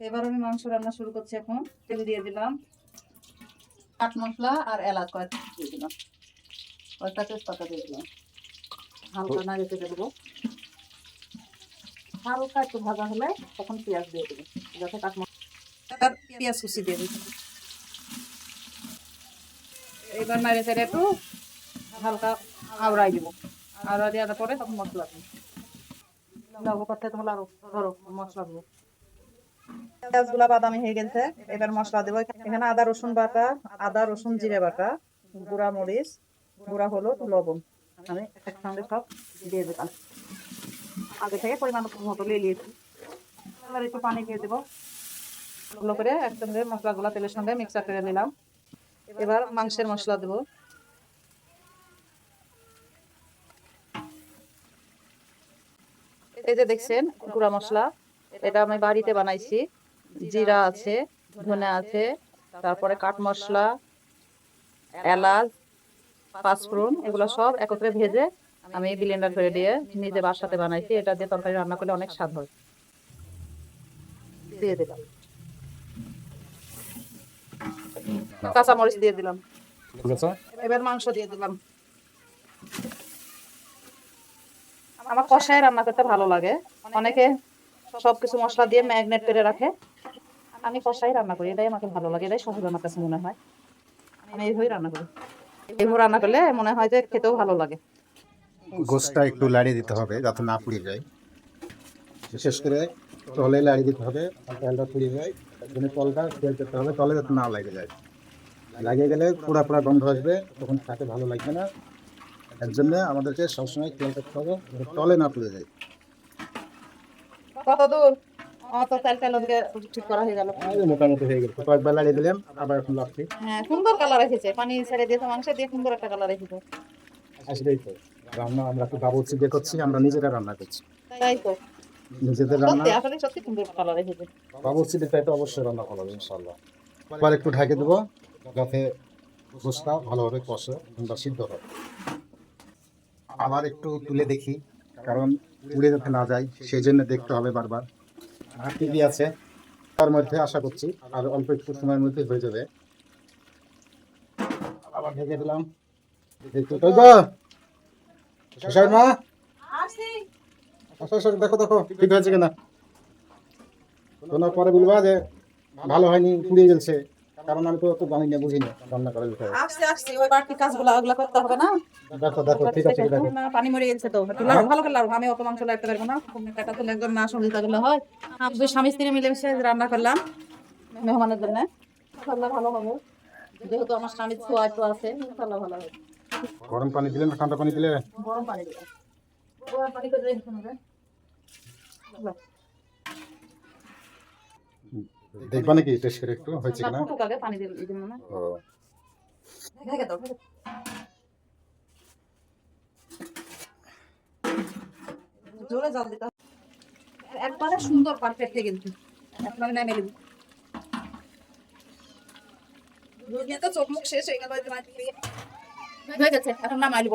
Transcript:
এবার আমি মাংস রান্না শুরু করছি এখন। তেল দিয়ে দিলাম। কাট মশলা আর এলাচ কয়েক দিয়ে দিলাম। কয়েকটা তেজপাতা দিয়ে দিলাম। হালকা নাড়ে চেপে দেবো। হালকা একটু ভাজা হলে তখন পেঁয়াজ দিয়ে দেবো, যাতে কাট মশলা পেঁয়াজ কুচি দিয়ে দিবো এবার নাড়ে চেড়ে একটু হালকা আওড়াই দিব। আওড়া দেওয়ার পরে তখন মশলা দিব। লাগবো করতে তাহলে আরও ধরো মশলা দেবো। পেঁয়াজগুলা বাদামি হয়ে গেছে। এবার মশলা দেবো। এখানে আদা, রসুন বাটা, আদা, রসুন জিরে বাটা, গুঁড়া মরিচ, গুঁড়া হলুদ, লবণ। আমি একসঙ্গে সব দিয়ে দিলাম। আগে থেকে পরিমাণ মতো এবার একটু পানি দিয়ে দেবো। ভালো করে একসঙ্গে মশলাগুলো তেলের সঙ্গে মিক্সার করে নিলাম। এবার মাংসের মশলা দেবো। এই যে দেখছেন, গুঁড়া মশলা। এটা আমি বাড়িতে বানাইছি। জিরা আছে ধনে আছে তারপরে কাঠ মশলা এলাচ পাঁচফোড়ন এগুলো সব একত্রে ভেজে আমি ব্লেন্ডার করে দিয়ে নিজে বাসাতে বানাইছি। এটা দিয়ে তরকারি রান্না করলে অনেক স্বাদ হয়। দিয়ে দিলাম। দিয়ে দিলাম। এবার মাংস দিয়ে দিলাম। আমার কষায় রান্না করতে ভালো লাগে। অনেকে সবকিছু মশলা দিয়ে ম্যাগনেট করে রাখে। আমি কষাই রান্না করি, এটাই আমাকে ভালো লাগে, এটাই সহজ আমার কাছে মনে হয়। আমি এইভাবেই রান্না করি। এইভাবে রান্না করলে মনে হয় যে খেতেও ভালো লাগে। গোসটা একটু লাড়িয়ে দিতে হবে যাতে না পুড়ে যায়। বিশেষ করে তলে লাড়িয়ে দিতে হবে তেলটা পুড়ে যায়। জন্য তলটা তেল করতে হবে, তলে যাতে না লাগে যায়। লাগিয়ে গেলে পুরা পুরা গন্ধ আসবে, তখন খেতে ভালো লাগবে না। এর জন্য আমাদেরকে সবসময় তেল করতে হবে তলে না পুড়ে যায়। কত দূর ঠিক করা হয়ে গেল। মোটামুটি হয়ে কয়েকবার লাড়িয়ে দিলাম আবার এখন লাগছে হ্যাঁ সুন্দর কালার এসেছে। পানি ছেড়ে মাংস দিয়ে সুন্দর একটা কালার আসলেই তো। রান্না আমরা তো বাবুর্চি দিয়ে করছি আমরা নিজেরা রান্না করছি। তাই তো। নিজেদের রান্না আসলে সত্যি সুন্দর কালার এসেছে। বাবুর্চি দিয়ে তো অবশ্যই রান্না করা এবার একটু ঢাকে দেবো যাতে গোসটা ভালোভাবে কষে কিংবা সিদ্ধ হয়। আবার একটু তুলে দেখি। কারণ উড়ে যাতে না যায়, সেই জন্য দেখতে হবে বারবার। আর টিভি আছে, তার মধ্যে আশা করছি, আর অল্প একটু সময়ের মধ্যে হয়ে যাবে। আবার ঢেকে দিলাম। দেখো দেখো, ঠিক হয়েছে কিনা পরে বলবা যে ভালো হয়নি, পুড়িয়ে গেছে। কারণ আমি তো অত জানি না বুঝি না। রান্না করার বিষয়ে। আসছে আসছে ওই বাড়তি কাজগুলো ওগুলো করতে হবে না? দেখো দেখো ঠিক আছে ঠিক আছে। না, পানি মরে গেছে তো। লাড়ো, ভালো করে লাড়ো। আমি অত মাংস লাগতে পারব না। তুমি কাটা তো একদম না সঙ্গীতা গুলো হয়। আমি দুই স্বামী স্ত্রী মিলে মিশে রান্না করলাম মেহমানের জন্য। ইনশাল্লাহ ভালো হবে। যেহেতু আমার স্বামীর ছোঁয়া একটু আছে ইনশাল্লাহ ভালো হবে। গরম পানি দিলে না ঠান্ডা পানি দিলে? গরম পানি দিলাম গরম পানি করে রেখে দেখবা নাকি? টেস্ট করে একটু হয়েছে কিনা? পানি দিলাম না? ও। জোরে জল দিতে একবারে সুন্দর পারফেক্ট হয়ে গেছে এখন আমি নামিয়ে দেবো। দুনিয়া তো চোখ মুখ শেষ হয়ে গেল হয়ে গেছে এখন নামাই দেবো।